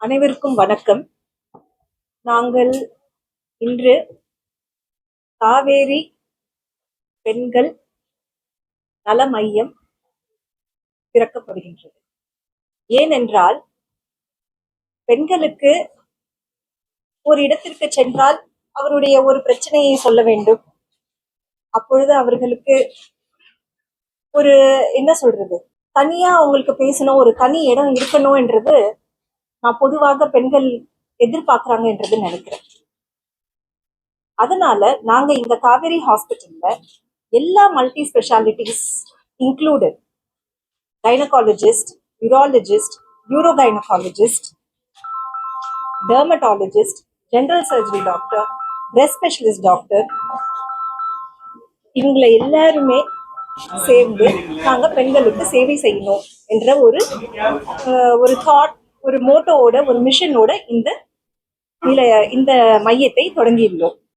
அனைவருக்கும் வணக்கம். நாங்கள் இன்று காவேரி பெண்கள் நல மையம் திறக்கப்படுகின்றது. ஏனென்றால் பெண்களுக்கு ஒரு இடத்திற்கு சென்றால் அவருடைய ஒரு பிரச்சனையை சொல்ல வேண்டும். அப்பொழுது அவர்களுக்கு ஒரு என்ன சொல்றது? தனியா அவங்களுக்கு பேசணும் ஒரு தனி இடம் இருக்கணும்ன்றது நான் பொதுவாக பெண்கள் எதிர்பார்க்கறாங்கன்றது நினைக்கிறேன். அதனால நாங்க இந்த காவேரி ஹாஸ்பிட்டல்ல எல்லா multi specialities included gynaecologist urologist uro gynaecologist dermatologist general surgery doctor breast specialist doctor இவங்களை எல்லாருமே சேர்ந்து நாங்க பெண்களுக்கு சேவை செய்யணும் என்ற ஒரு ஒரு தாட் ஒரு மோட்டோவோட ஒரு மிஷனோட இந்த இந்த மையத்தை தொடங்கியிருந்தோம்